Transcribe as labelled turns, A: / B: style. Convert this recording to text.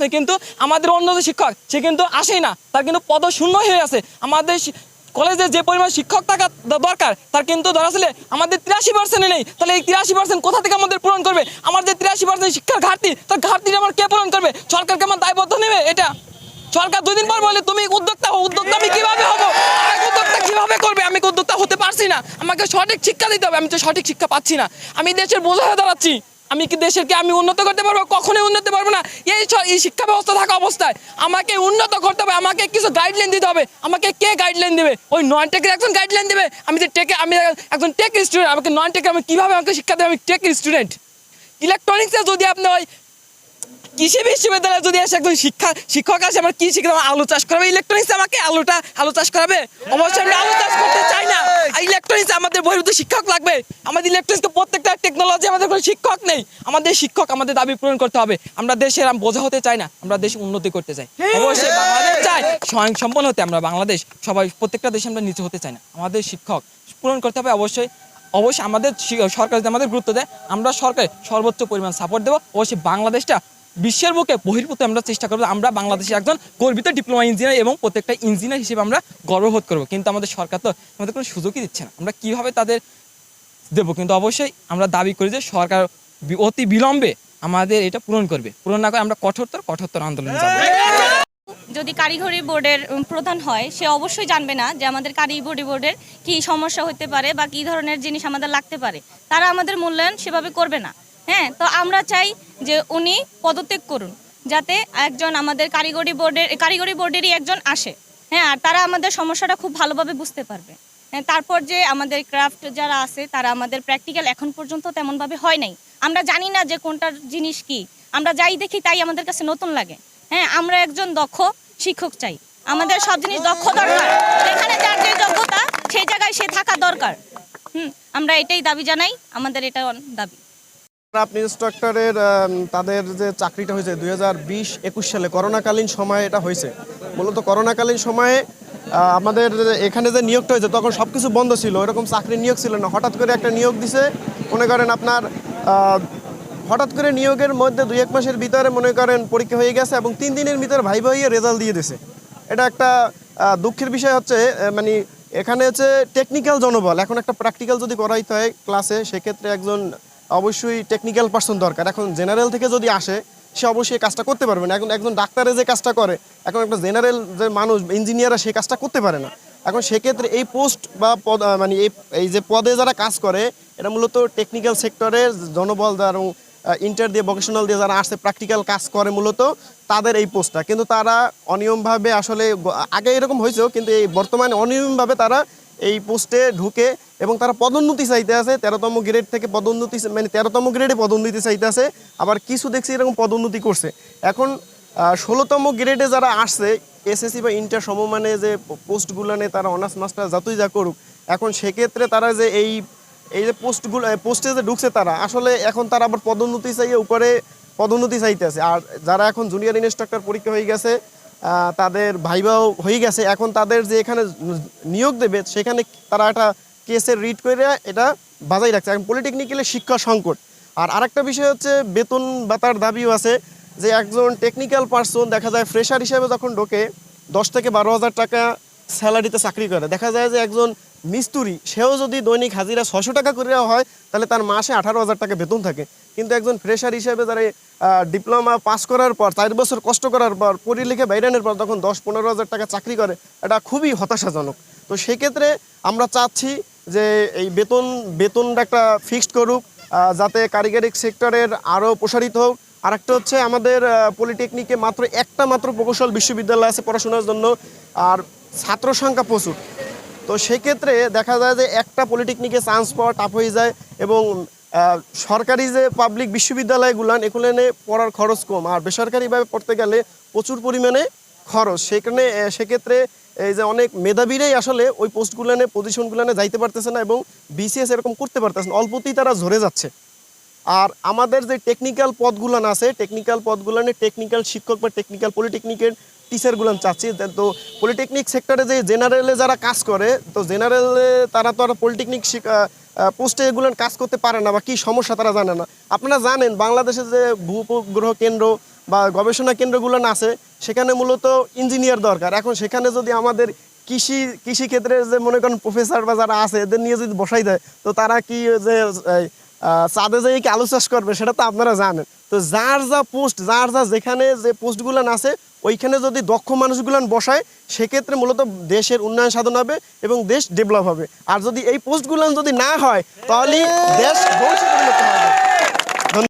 A: নেই, কিন্তু আমাদের অন্য যে শিক্ষক, সে কিন্তু আসেই না। তার কিন্তু পদ শূন্য হয়ে আছে। আমাদের কলেজে যে পরিমাণ শিক্ষক থাকা দরকার, তার কিন্তু ধরা আসলে আমাদের তিরাশি পার্সেন্টে নেই। তাহলে এই তিরাশি পার্সেন্ট কোথা থেকে আমাদের পূরণ করবে? আমাদের তিরাশি পার্সেন্ট শিক্ষার ঘাটতি, তার ঘাটতিটা আমার কে পূরণ করবে? সরকারকে আমার দায়বদ্ধ নেবে এটা? সরকার দুই দিন পর বলে তুমি উদ্যোক্তা হও, উদ্যোক্তা আমি কীভাবে হব? উদ্যোক্তা কীভাবে করবে? আমি উদ্যোক্তা হতে পারছি না? আমাকে সঠিক শিক্ষা দিতে হবে, আমি তো সঠিক শিক্ষা পাচ্ছি না। আমি দেশের বোঝা হয়ে দাঁড়াচ্ছি। আমি কি দেশেরকে আমি উন্নত করতে পারব? কখনোই উন্নত পারব না। এই এই শিক্ষা ব্যবস্থা থাকা অবস্থায় আমাকে উন্নত করতে হবে, আমাকে কিছু গাইডলাইন দিতে হবে। আমাকে কে গাইডলাইন দেবে? ওই নন টেকের একজন গাইডলাইন দেবে। আমি যে টেকে আমি একজন টেক স্টুডেন্ট আমাকে নন টেকে আমি কীভাবে আমাকে শিক্ষা দেবে? আমি টেক স্টুডেন্ট ইলেকট্রনিক্সে যদি আপনি ওই কৃষি বিশ্ববিদ্যালয়ে যদি আসে একজন শিক্ষা, শিক্ষক আসে, আমার কি শিখে আলু চাষ করাবে? ইলেকট্রনিক্স আমাকে আলুটা, আলু চাষ করাবে? অবশ্যই আমি আলু চাষ না ইলেকট্রনিক্স আমাদের বহির্ভূত শিক্ষক লাগবে। আমাদের ইলেকট্রনিক্সকে প্রত্যেকটা টেকনোলজি আমাদের কোনো শিক্ষক নেই। আমাদের শিক্ষক আমাদের দাবি পূরণ করতে হবে। আমরা দেশের বোঝা হতে চাই না আমরা দেশ উন্নতি করতে চাই। অবশ্যই বাংলাদেশ চাই। স্বয়ং সম্পন্ন হতে আমরা বাংলাদেশ সবাই প্রত্যেকটা দেশে আমরা নিচে হতে চাই না। আমাদের শিক্ষক পূরণ করতে হবে অবশ্যই। অবশ্যই আমাদের সরকার যদি আমাদের গুরুত্ব দেয় আমরা সরকার সর্বোচ্চ পরিমাণ সাপোর্ট দেবো। অবশ্যই বাংলাদেশটা বিশ্বের বুকে বহির্ভূত আমরা চেষ্টা করব আমরা বাংলাদেশের একজন গর্বিত ডিপ্লোমা ইঞ্জিনিয়ার এবং প্রত্যেকটা ইঞ্জিনিয়ার হিসেবে আমরা গর্ববোধ করব। কিন্তু আমাদের সরকার তো আমাদের কোনো সুযোগই দিচ্ছে না। আমরা কীভাবে তাদের দেবো? কিন্তু অবশ্যই আমরা দাবি করি যে সরকার অতি বিলম্বে আমাদের এটা পূরণ করবে। পূরণ না করে আমরা কঠোরতর কঠোরতর আন্দোলনে যাব।
B: যদি কারিগরি বোর্ডের প্রধান হয়, সে অবশ্যই জানবে না যে আমাদের কারিগরি বোর্ডের কি সমস্যা হতে পারে বা কি ধরনের জিনিস আমাদের লাগতে পারে। তারা আমাদের মূল্যায়ন সেভাবে করবে না। হ্যাঁ তো আমরা চাই যে উনি পদত্যাগ করুন যাতে একজন আমাদের কারিগরি বোর্ডের কারিগরি বোর্ডেরই একজন আসে হ্যাঁ আর তারা আমাদের সমস্যাটা খুব ভালোভাবে বুঝতে পারবে। হ্যাঁ, তারপর যে আমাদের ক্রাফট যারা আছে তারা আমাদের প্র্যাকটিক্যাল এখন পর্যন্ত তেমনভাবে হয় নাই। আমরা জানি না যে কোনটার জিনিস কি। আমরা যাই দেখি তাই আমাদের কাছে নতুন লাগে। হ্যাঁ আমরা একজন দক্ষ শিক্ষক চাই। আমাদের সব জিনিস দক্ষ দরকার। যেখানে যার যে যোগ্যতা সেই জায়গায় সে থাকা দরকার। হুম আমরা এটাই দাবি জানাই। আমাদের এটা দাবি।
C: আপনি ইন্সট্রাক্টরের তাদের যে চাকরিটা হয়েছে দুই হাজার বিশ একুশ সালে, করোনাকালীন সময়ে এটা হয়েছে। মূলত করোনাকালীন সময়ে আমাদের এখানে যে নিয়োগটা হয়েছে, তখন সব কিছু বন্ধ ছিল, এরকম চাকরি নিয়োগ ছিল না। হঠাৎ করে একটা নিয়োগ দিছে, মনে করেন আপনার হঠাৎ করে নিয়োগের মধ্যে দুই এক মাসের ভিতরে মনে করেন পরীক্ষা হয়ে গেছে এবং তিন দিনের ভিতরে ভাই ভাইয়ে রেজাল্ট দিয়ে দিছে। এটা একটা দুঃখের বিষয় হচ্ছে মানে এখানে হচ্ছে টেকনিক্যাল জনবল। এখন একটা প্র্যাকটিক্যাল যদি করাইতে হয় ক্লাসে সেক্ষেত্রে একজন অবশ্যই টেকনিক্যাল পার্সন দরকার। এখন জেনারেল থেকে যদি আসে, সে অবশ্যই কাজটা করতে পারবে না। এখন একজন ডাক্তারে যে কাজটা করে, এখন একটা জেনারেল যে মানুষ ইঞ্জিনিয়াররা সেই কাজটা করতে পারে না। এখন সেক্ষেত্রে এই পোস্ট বা পদ মানে এই এই যে পদে যারা কাজ করে এটা মূলত টেকনিক্যাল সেক্টরের জনবল যারা ইন্টার দিয়ে ভোকেশনাল দিয়ে যারা আসছে প্র্যাকটিক্যাল কাজ করে মূলত, তাদের এই পোস্টটা কিন্তু তারা অনিয়মভাবে আসলে আগে এরকম হয়েছেও, কিন্তু এই বর্তমানে অনিয়মভাবে তারা এই পোস্টে ঢুকে এবং তারা পদোন্নতি চাইতে আছে, তেরোতম গ্রেড থেকে পদোন্নতি মানে তেরোতম গ্রেডে পদোন্নতি চাইতে আছে, আবার কিছু দেখছি এরকম পদোন্নতি করছে। এখন ষোলোতম গ্রেডে যারা আসছে, এসএসসি বা ইন্টার সমমানে যে পোস্টগুলো নিয়ে, তারা অনার্স মাস্টার যতই যা করুক, এখন সেক্ষেত্রে তারা যে এই এই যে পোস্টগুলো পোস্টে যে ঢুকছে তারা, আসলে এখন তারা আবার পদোন্নতি চাইয়ে উপরে পদোন্নতি চাইতেছে আর যারা এখন জুনিয়র ইনস্ট্রাক্টর পরীক্ষা হয়ে গেছে তাদের ভাইবাও হয়ে গেছে। এখন তাদের যে এখানে নিয়োগ দেবে, সেখানে তারা একটা কেসের রিড করে এটা বাজাই রাখছে। এখন পলিটেকনিক্যালে শিক্ষা সংকট। আর আরেকটা বিষয় হচ্ছে, বেতন ভাতার দাবিও আছে যে একজন টেকনিক্যাল পার্সন দেখা যায় ফ্রেশার হিসেবে যখন ঢোকে, দশ থেকে বারো হাজার টাকা স্যালারিতে চাকরি করে। দেখা যায় যে একজন মিস্তুরি, সেও যদি দৈনিক হাজিরা ছশো টাকা করে হয়, তাহলে তার মাসে আঠারো হাজার টাকা বেতন থাকে। কিন্তু একজন ফ্রেশার হিসেবে যারা ডিপ্লোমা পাস করার পর, চার বছর কষ্ট করার পর পড়ি লিখে বাইরানের পর তখন দশ পনেরো হাজার টাকা চাকরি করে, এটা খুবই হতাশাজনক। তো সেক্ষেত্রে আমরা চাচ্ছি যে এই বেতন, বেতনটা একটা ফিক্সড করুক যাতে কারিগরি সেক্টরের আরও প্রসারিত হোক। আরেকটা হচ্ছে আমাদের পলিটেকনিকে মাত্র একটা মাত্র প্রকৌশল বিশ্ববিদ্যালয় আছে পড়াশোনার জন্য। আর ছাত্র সংখ্যা প্রচুর। তো সেক্ষেত্রে দেখা যায় যে একটা পলিটেকনিকে চান্স পাওয়া টাফ হয়ে যায় এবং সরকারি যে পাবলিক বিশ্ববিদ্যালয়গুলান, এগুলোনে পড়ার খরচ কম। আর বেসরকারিভাবে পড়তে গেলে প্রচুর পরিমাণে খরচ। সেখানে সেক্ষেত্রে এই যে অনেক মেধাবীরাই আসলে ওই পোস্টগুলানে পজিশনগুলানে যাইতে পারতেছে না এবং বিসিএস এরকম করতে পারতেছে না। অল্পতেই তারা ঝরে যাচ্ছে। আর আমাদের যে টেকনিক্যাল পদগুলান আছে টেকনিক্যাল পদগুলানে টেকনিক্যাল শিক্ষক বা টেকনিক্যাল পলিটেকনিকের টিচারগুলান চাচ্ছি। তো পলিটেকনিক সেক্টরে যে জেনারেলে যারা কাজ করে, তো জেনারেলে তারা তো আর পলিটেকনিক পোস্টে এগুলান কাজ করতে পারে না বা কী সমস্যা তারা জানে না। আপনারা জানেন, বাংলাদেশে যে ভূ উপগ্রহ কেন্দ্র বা গবেষণা কেন্দ্রগুলো আছে, সেখানে মূলত ইঞ্জিনিয়ার দরকার। এখন সেখানে যদি আমাদের কৃষি, কৃষিক্ষেত্রে যে মনে করেন প্রফেসর বা যারা আছে, এদের নিয়ে যদি বসাই দেয়, তো তারা কি যে চাঁদে যে কি আলু চাষ করবে, সেটা তো আপনারা জানেন। তো যার যা পোস্ট, যার যা যেখানে যে পোস্টগুলান আছে, ওইখানে যদি দক্ষ মানুষগুলান বসায়, সেক্ষেত্রে মূলত দেশের উন্নয়ন সাধন হবে এবং দেশ ডেভেলপ হবে। আর যদি এই পোস্টগুলান যদি না হয়, তাহলে দেশ হবে